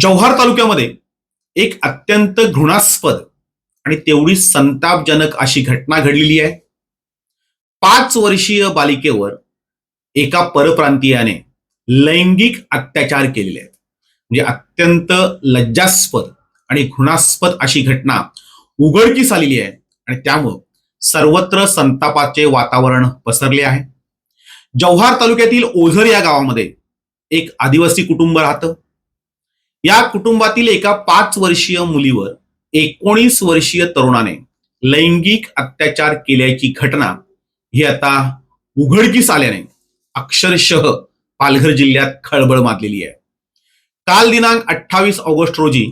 जव्हार तालुक्यामध्ये एक अत्यंत घृणास्पद आणि तेवढी संतापजनक अशी घटना घडलेली आहे. पाच वर्षीय बालिकेवर एका परप्रांतीयाने लैंगिक अत्याचार केलेले आहेत. म्हणजे अत्यंत लज्जास्पद आणि घृणास्पद अशी घटना उघडकीस आलेली आहे आणि त्यामुळं सर्वत्र संतापाचे वातावरण पसरले आहे. जव्हार तालुक्यातील ओझर या गावामध्ये एक आदिवासी कुटुंब राहतं. या कुटुंबातील एका पाच वर्षीय मुलीवर एकोणीस वर्षीय तरुणाने लैंगिक अत्याचार केल्याची घटना ही आता उघडकीस आल्याने अक्षरशः पालघर जिल्ह्यात खळबळ माजलेली आहे. काल दिनांक अठ्ठावीस ऑगस्ट रोजी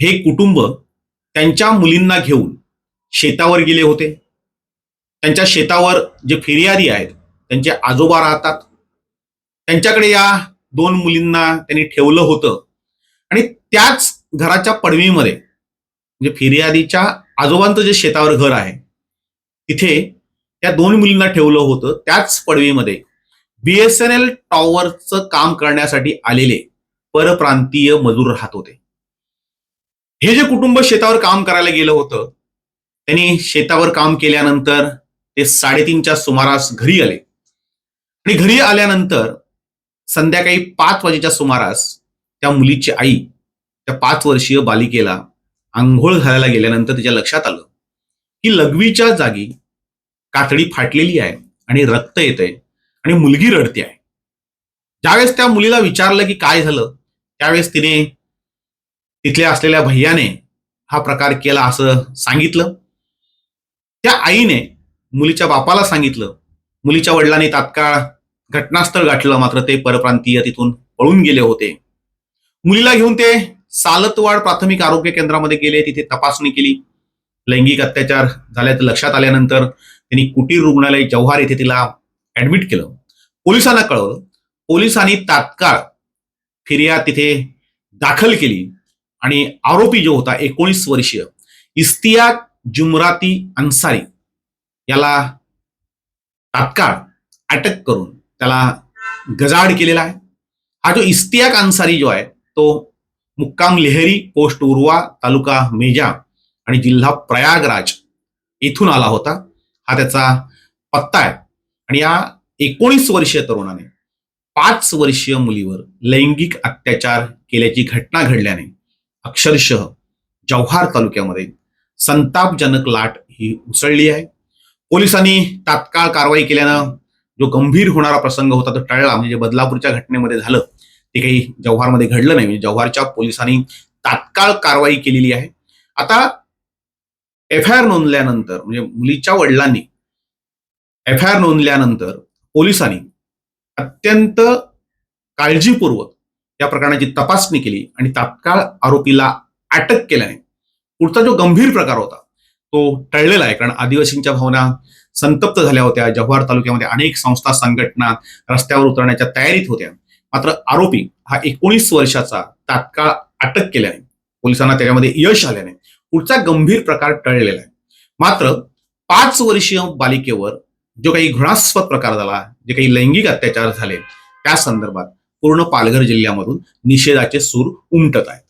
हे कुटुंब त्यांच्या मुलींना घेऊन शेतावर गेले होते. त्यांच्या शेतावर जे फिर्यादी आहेत त्यांचे आजोबा राहतात. त्यांच्याकडे या दोन मुलींना त्यांनी ठेवलं होतं. आणि त्याच घराच्या पडवीमध्ये म्हणजे फिर्यादीच्या आजोबांचं जे शेतावर घर आहे तिथे त्या दोन मुलींना ठेवलं होतं. त्याच पडवीमध्ये बीएसएनएल टॉवरचं काम करण्यासाठी आलेले परप्रांतीय मजूर राहत होते. हे जे कुटुंब शेतावर काम करायला गेलं होतं त्यांनी शेतावर काम केल्यानंतर ते साडेतीनच्या सुमारास घरी आले. आणि घरी आल्यानंतर संध्याकाळी पाच वाजेच्या सुमारास त्या मुलीची आई त्या पाच वर्षीय बालिकेला आंघोळ घालायला गेल्यानंतर तिच्या लक्षात आलं की लघवीच्या जागी कातडी फाटलेली आहे आणि रक्त येतंय आणि मुलगी रडते आहे. ज्यावेळेस त्या मुलीला विचारलं की काय झालं त्यावेळेस तिने तिथल्या असलेल्या भैयाने हा प्रकार केला असं सांगितलं. त्या आईने मुलीच्या बापाला सांगितलं. मुलीच्या वडिलांनी तात्काळ घटनास्थळ गाठलं मात्र ते परप्रांतीय तिथून पळून गेले होते. मुलीला घेऊन ते सालतवाड प्राथमिक आरोग्य केंद्रामध्ये गेले तिथे तपासणी केली. लैंगिक अत्याचार झाल्याचं लक्षात आल्यानंतर त्यांनी कुटीर रुग्णालय जव्हार येथे तिला ऍडमिट केलं. पोलिसांना कळवलं. पोलिसांनी तात्काळ फिर्याद तिथे दाखल केली. आणि आरोपी जो होता एकोणीस वर्षीय इस्तियाक जुमराती अन्सारी याला तात्काळ अटक करून त्याला गजाड केलेला आहे. हा जो इस्तियाक अन्सारी जो आहे तो मुक्काम लेहरी पोस्ट उर्वा तालुका मेजा आणि जिल्हा प्रयागराज इथून आला होता. हा त्याचा पत्ता आहे. आणि या एकोणीस वर्षीय तरुणाने पाच वर्षीय मुलीवर लैंगिक अत्याचार केल्याची घटना घडल्याने अक्षरशः जव्हार तालुक्यामध्ये संतापजनक लाट ही उसळली आहे. पोलिसांनी तात्काळ कारवाई केल्यानं जो गंभीर होणारा प्रसंग होता तो टळला. म्हणजे बदलापूरच्या घटनेमध्ये झालं. ते काही जव्हारमध्ये घडलं नाही. म्हणजे जव्हारच्या पोलिसांनी तात्काळ कारवाई केलेली आहे. आता एफ आय आर नोंदल्यानंतर म्हणजे मुलीच्या वडिलांनी एफ आय आर नोंदल्यानंतर पोलिसांनी अत्यंत काळजीपूर्वक या प्रकरणाची तपासणी केली आणि तात्काळ आरोपीला अटक केल्याने पुढचा जो गंभीर प्रकार होता तो टळलेला आहे. कारण आदिवासींच्या भावना संतप्त झाल्या होत्या. जव्हार तालुक्यामध्ये अनेक संस्था संघटना रस्त्यावर उतरण्याच्या तयारीत होत्या. मात्र आरोपी हा एकोणीस वर्षाचा तात्काळ अटक केल्याने पोलिसांना त्याच्यामध्ये यश आल्याने पुढचा गंभीर प्रकार टळलेला आहे. मात्र पाच वर्षीय बालिकेवर जो काही घृणास्पद प्रकार झाला जे काही लैंगिक अत्याचार झाले त्या संदर्भात पूर्ण पालघर जिल्ह्यामधून निषेधाचे सूर उमटत आहे.